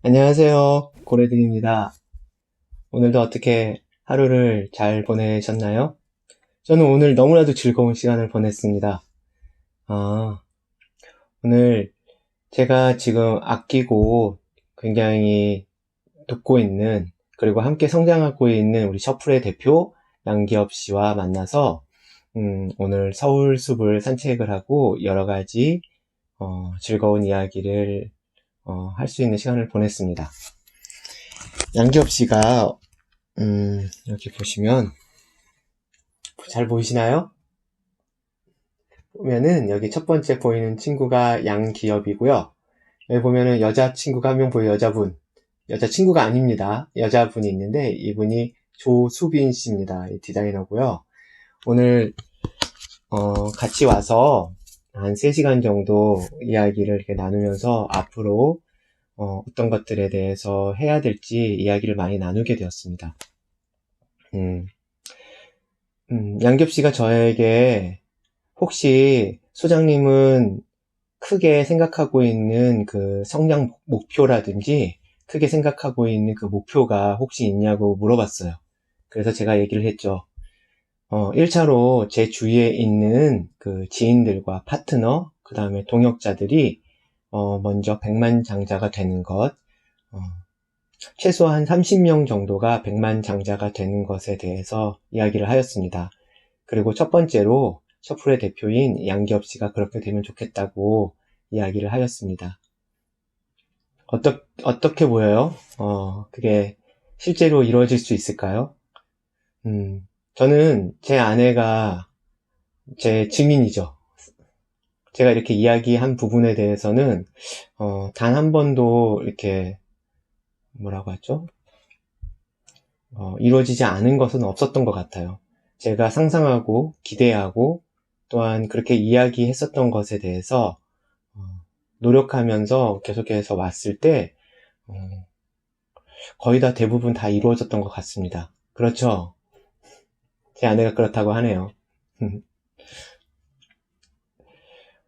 안녕하세요. 고래등입니다. 오늘도 어떻게 하루를 잘 보내셨나요? 저는 오늘 너무나도 즐거운 시간을 보냈습니다. 아, 오늘 제가 지금 아끼고 굉장히 돕고 있는 그리고 함께 성장하고 있는 우리 셔플의 대표 양기엽 씨와 만나서 음, 오늘 서울 숲을 산책을 하고 여러 가지 어, 즐거운 이야기를 어, 할 수 있는 시간을 보냈습니다. 양기엽 씨가 음, 여기 보시면 잘 보이시나요? 보면은 여기 첫 번째 보이는 친구가 양기엽이고요. 여기 보면은 여자친구가 한 명 보여요. 여자분. 여자친구가 아닙니다. 여자분이 있는데 이분이 조수빈 씨입니다. 이 디자이너고요. 오늘 어, 같이 와서 한 3시간 정도 이야기를 이렇게 나누면서 앞으로 어, 떤 것들에 대해서 해야 될지 이야기를 많이 나누게 되었습니다. 음, 음, 양겹 씨가 저에게 혹시 소장님은 크게 생각하고 있는 그 성장 목표라든지 크게 생각하고 있는 그 목표가 혹시 있냐고 물어봤어요. 그래서 제가 얘기를 했죠. 어, 1차로 제 주위에 있는 그 지인들과 파트너, 그 다음에 동역자들이, 어, 먼저 100만 장자가 되는 것, 어, 최소한 30명 정도가 100만 장자가 되는 것에 대해서 이야기를 하였습니다. 그리고 첫 번째로 셔플의 대표인 양기업 씨가 그렇게 되면 좋겠다고 이야기를 하였습니다. 어떠, 어떻게 보여요? 어, 그게 실제로 이루어질 수 있을까요? 음, 저는 제 아내가 제 증인이죠. 제가 이렇게 이야기한 부분에 대해서는 어, 단 한 번도 이렇게 뭐라고 하죠? 어, 이루어지지 않은 것은 없었던 것 같아요. 제가 상상하고 기대하고 또한 그렇게 이야기했었던 것에 대해서 어, 노력하면서 계속해서 왔을 때 어, 거의 다 대부분 다 이루어졌던 것 같습니다. 그렇죠? 제 아내가 그렇다고 하네요.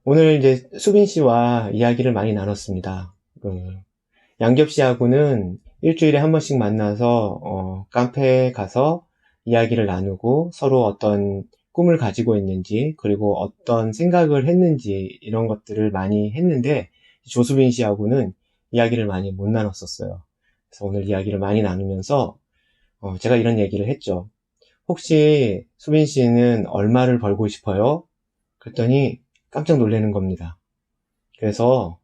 오늘 이제 수빈 씨와 이야기를 많이 나눴습니다. 그 양겹 씨하고는 일주일에 한 번씩 만나서 어, 카페에 가서 이야기를 나누고 서로 어떤 꿈을 가지고 있는지 그리고 어떤 생각을 했는지 이런 것들을 많이 했는데 조수빈 씨하고는 이야기를 많이 못 나눴었어요. 그래서 오늘 이야기를 많이 나누면서 어, 제가 이런 얘기를 했죠. 혹시 수빈 씨는 얼마를 벌고 싶어요? 그랬더니 깜짝 놀라는 겁니다. 그래서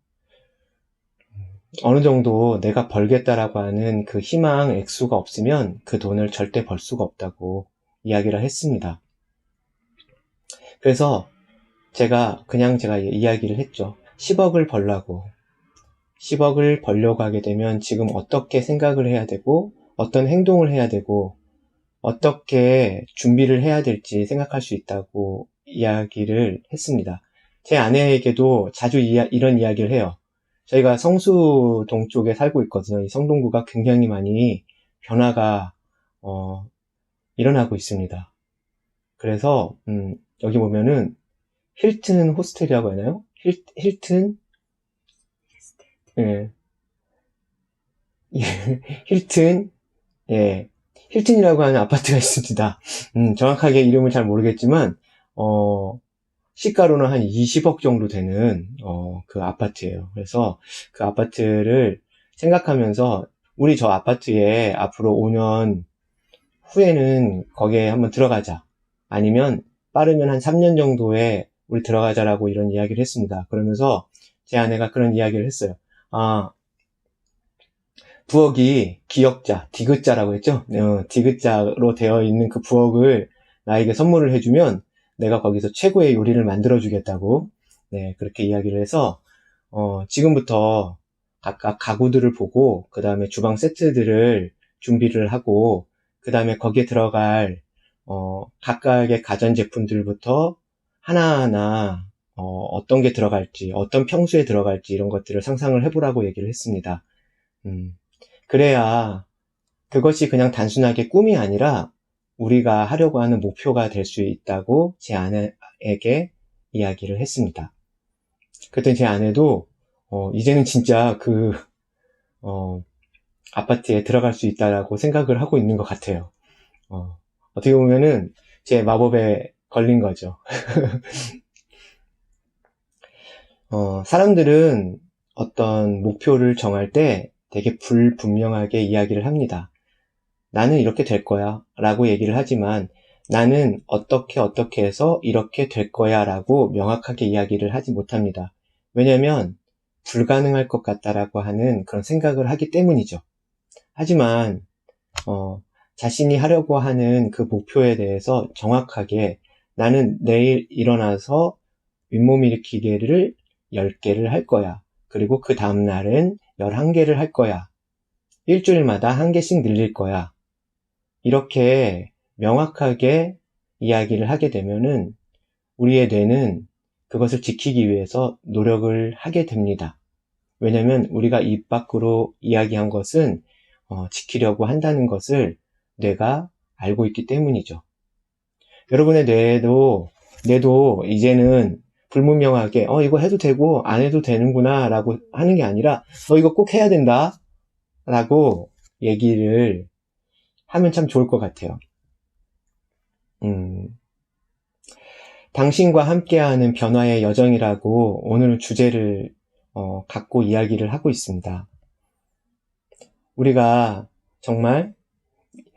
어느 정도 내가 벌겠다라고 하는 그 희망 액수가 없으면 그 돈을 절대 벌 수가 없다고 이야기를 했습니다. 그래서 제가 그냥 제가 이야기를 했죠. 10억을 벌라고. 10억을 벌려고 하게 되면 지금 어떻게 생각을 해야 되고 어떤 행동을 해야 되고 어떻게 준비를 해야 될지 생각할 수 있다고 이야기를 했습니다. 제 아내에게도 자주 이야, 이런 이야기를 해요. 저희가 성수동 쪽에 살고 있거든요. 이 성동구가 굉장히 많이 변화가 어, 일어나고 있습니다. 그래서 음, 여기 보면은 힐튼 호스텔이라고 하나요? 힐, 힐튼 예. 힐튼 예 힐튼이라고 하는 아파트가 있습니다. 음, 정확하게 이름을 잘 모르겠지만, 어, 시가로는 한 20억 정도 되는, 어, 그 아파트예요. 그래서 그 아파트를 생각하면서, 우리 저 아파트에 앞으로 5년 후에는 거기에 한번 들어가자. 아니면 빠르면 한 3년 정도에 우리 들어가자라고 이런 이야기를 했습니다. 그러면서 제 아내가 그런 이야기를 했어요. 아, 부엌이 기역자, 디귿자라고 했죠? 어, 디귿자로 되어 있는 그 부엌을 나에게 선물을 해주면 내가 거기서 최고의 요리를 만들어주겠다고, 네, 그렇게 이야기를 해서, 어, 지금부터 각각 가구들을 보고, 그 다음에 주방 세트들을 준비를 하고, 그 다음에 거기에 들어갈, 어, 각각의 가전제품들부터 하나하나, 어, 어떤 게 들어갈지, 어떤 평수에 들어갈지 이런 것들을 상상을 해보라고 얘기를 했습니다. 음, 그래야 그것이 그냥 단순하게 꿈이 아니라 우리가 하려고 하는 목표가 될 수 있다고 제 아내에게 이야기를 했습니다. 그랬더니 제 아내도 어, 이제는 진짜 그 어, 아파트에 들어갈 수 있다라고 생각을 하고 있는 것 같아요. 어, 어떻게 보면은 제 마법에 걸린 거죠. 어, 사람들은 어떤 목표를 정할 때 되게 불분명하게 이야기를 합니다. 나는 이렇게 될 거야 라고 얘기를 하지만 나는 어떻게 어떻게 해서 이렇게 될 거야 라고 명확하게 이야기를 하지 못합니다. 왜냐면 불가능할 것 같다라고 하는 그런 생각을 하기 때문이죠. 하지만 어, 자신이 하려고 하는 그 목표에 대해서 정확하게 나는 내일 일어나서 윗몸 일으키기를 10개를 할 거야. 그리고 그 다음날은 11개를 할 거야. 일주일마다 한 개씩 늘릴 거야. 이렇게 명확하게 이야기를 하게 되면은 우리의 뇌는 그것을 지키기 위해서 노력을 하게 됩니다. 왜냐면 우리가 입 밖으로 이야기한 것은 어, 지키려고 한다는 것을 뇌가 알고 있기 때문이죠. 여러분의 뇌도 뇌도 이제는 불분명하게 어 이거 해도 되고 안 해도 되는구나 라고 하는 게 아니라 너 이거 꼭 해야 된다 라고 얘기를 하면 참 좋을 것 같아요. 음, 당신과 함께하는 변화의 여정이라고 오늘 주제를 어, 갖고 이야기를 하고 있습니다. 우리가 정말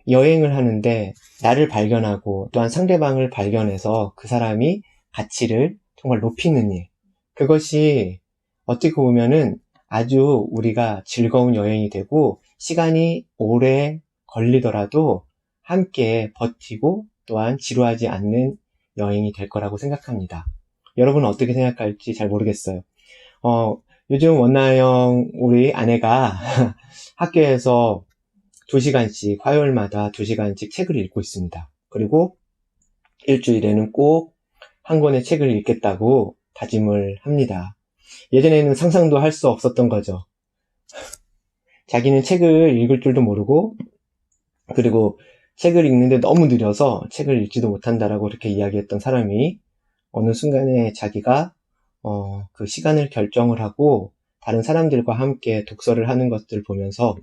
여행을 하는데 나를 발견하고 또한 상대방을 발견해서 그 사람이 가치를 정말 높이는 일. 그것이 어떻게 보면은 아주 우리가 즐거운 여행이 되고 시간이 오래 걸리더라도 함께 버티고 또한 지루하지 않는 여행이 될 거라고 생각합니다. 여러분은 어떻게 생각할지 잘 모르겠어요. 어, 요즘 원나영 우리 아내가 학교에서 2시간씩 화요일마다 2시간씩 책을 읽고 있습니다. 그리고 일주일에는 꼭 한 권의 책을 읽겠다고 다짐을 합니다. 예전에는 상상도 할 수 없었던 거죠. 자기는 책을 읽을 줄도 모르고 그리고 책을 읽는데 너무 느려서 책을 읽지도 못한다라고 그렇게 이야기했던 사람이 어느 순간에 자기가 어, 그 시간을 결정을 하고 다른 사람들과 함께 독서를 하는 것들 보면서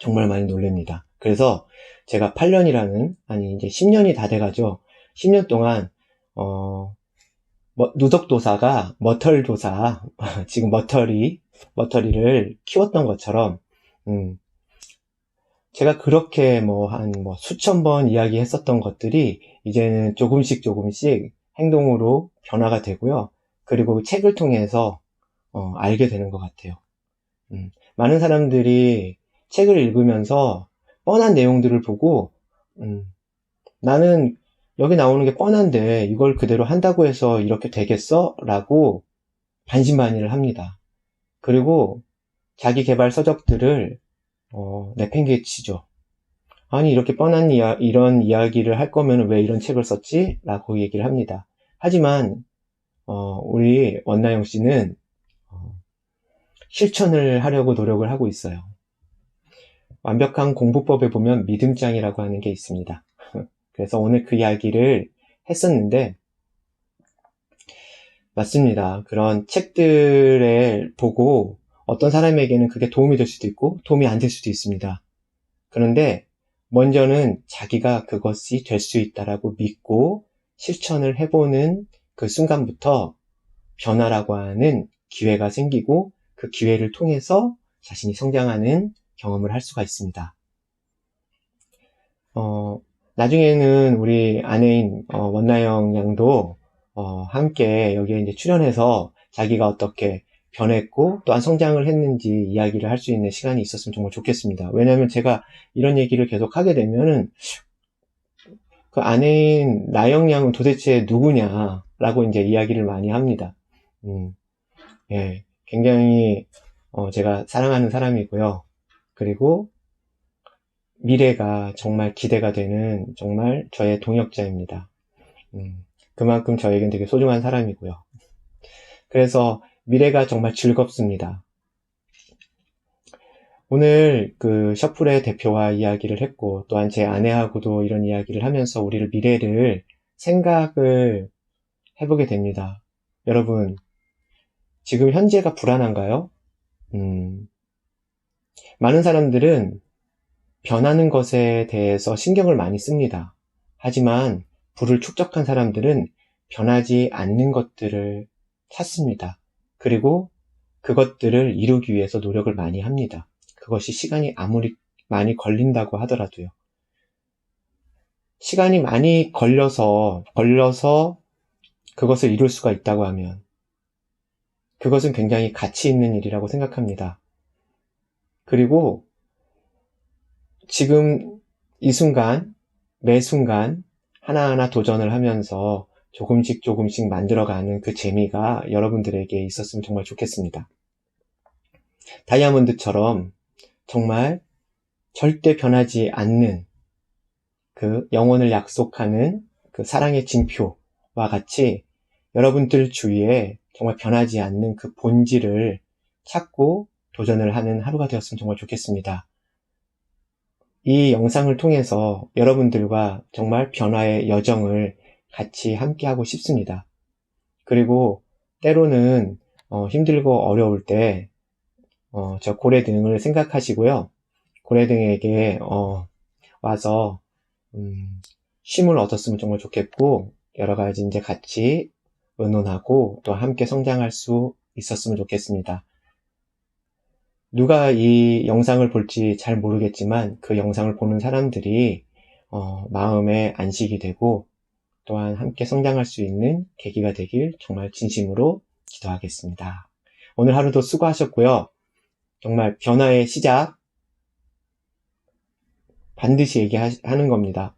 정말 많이 놀랍니다. 그래서 제가 8년이라는 아니 이제 10년이 다 돼가죠. 10년 동안 어, 뭐, 누덕도사가 머털도사 지금 머털이 머털이를 키웠던 것처럼 음, 제가 그렇게 뭐 한 뭐 수천 번 이야기 했었던 것들이 이제는 조금씩 조금씩 행동으로 변화가 되고요. 그리고 책을 통해서 어, 알게 되는 것 같아요. 음, 많은 사람들이 책을 읽으면서 뻔한 내용들을 보고 음, 나는 여기 나오는 게 뻔한데 이걸 그대로 한다고 해서 이렇게 되겠어? 라고 반신반의를 합니다. 그리고 자기 개발 서적들을 어, 내팽개치죠. 아니 이렇게 뻔한 이야, 이런 이야기를 할 거면 왜 이런 책을 썼지? 라고 얘기를 합니다. 하지만 어, 우리 원나영 씨는 어, 실천을 하려고 노력을 하고 있어요. 완벽한 공부법에 보면 믿음장이라고 하는 게 있습니다. 그래서 오늘 그 이야기를 했었는데 맞습니다. 그런 책들을 보고 어떤 사람에게는 그게 도움이 될 수도 있고 도움이 안 될 수도 있습니다. 그런데 먼저는 자기가 그것이 될 수 있다라고 믿고 실천을 해보는 그 순간부터 변화라고 하는 기회가 생기고 그 기회를 통해서 자신이 성장하는 경험을 할 수가 있습니다. 어, 나중에는 우리 아내인 어, 원나영 양도 어, 함께 여기에 이제 출연해서 자기가 어떻게 변했고 또한 성장을 했는지 이야기를 할 수 있는 시간이 있었으면 정말 좋겠습니다. 왜냐하면 제가 이런 얘기를 계속 하게 되면은 그 아내인 나영 양은 도대체 누구냐라고 이제 이야기를 많이 합니다. 음, 예, 굉장히 어, 제가 사랑하는 사람이고요. 그리고 미래가 정말 기대가 되는 정말 저의 동역자입니다. 음, 그만큼 저에겐 되게 소중한 사람이고요. 그래서 미래가 정말 즐겁습니다. 오늘 그 셔플의 대표와 이야기를 했고 또한 제 아내하고도 이런 이야기를 하면서 우리를 미래를 생각을 해보게 됩니다. 여러분, 지금 현재가 불안한가요? 음, 많은 사람들은 변하는 것에 대해서 신경을 많이 씁니다. 하지만 불을 축적한 사람들은 변하지 않는 것들을 찾습니다. 그리고 그것들을 이루기 위해서 노력을 많이 합니다. 그것이 시간이 아무리 많이 걸린다고 하더라도요. 시간이 많이 걸려서, 걸려서 그것을 이룰 수가 있다고 하면 그것은 굉장히 가치 있는 일이라고 생각합니다. 그리고 지금 이 순간, 매 순간 하나하나 도전을 하면서 조금씩 조금씩 만들어가는 그 재미가 여러분들에게 있었으면 정말 좋겠습니다. 다이아몬드처럼 정말 절대 변하지 않는 그 영혼을 약속하는 그 사랑의 징표와 같이 여러분들 주위에 정말 변하지 않는 그 본질을 찾고 도전을 하는 하루가 되었으면 정말 좋겠습니다. 이 영상을 통해서 여러분들과 정말 변화의 여정을 같이 함께하고 싶습니다. 그리고 때로는 어, 힘들고 어려울 때, 어, 저 고래 등을 생각하시고요. 고래 등에게 어, 와서 음, 쉼을 얻었으면 정말 좋겠고 여러 가지 이제 같이 의논하고 또 함께 성장할 수 있었으면 좋겠습니다. 누가 이 영상을 볼지 잘 모르겠지만 그 영상을 보는 사람들이 어, 마음에 안식이 되고 또한 함께 성장할 수 있는 계기가 되길 정말 진심으로 기도하겠습니다. 오늘 하루도 수고하셨고요. 정말 변화의 시작 반드시 얘기하는 겁니다.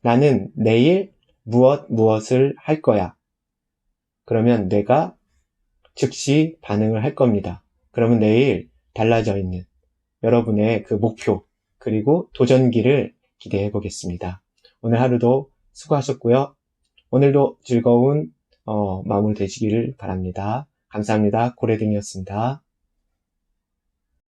나는 내일 무엇 무엇을 할 거야. 그러면 내가 즉시 반응을 할 겁니다. 그러면 내일 달라져 있는 여러분의 그 목표 그리고 도전기를 기대해 보겠습니다. 오늘 하루도 수고하셨고요. 오늘도 즐거운 어, 마무리 되시기를 바랍니다. 감사합니다. 고래등이었습니다.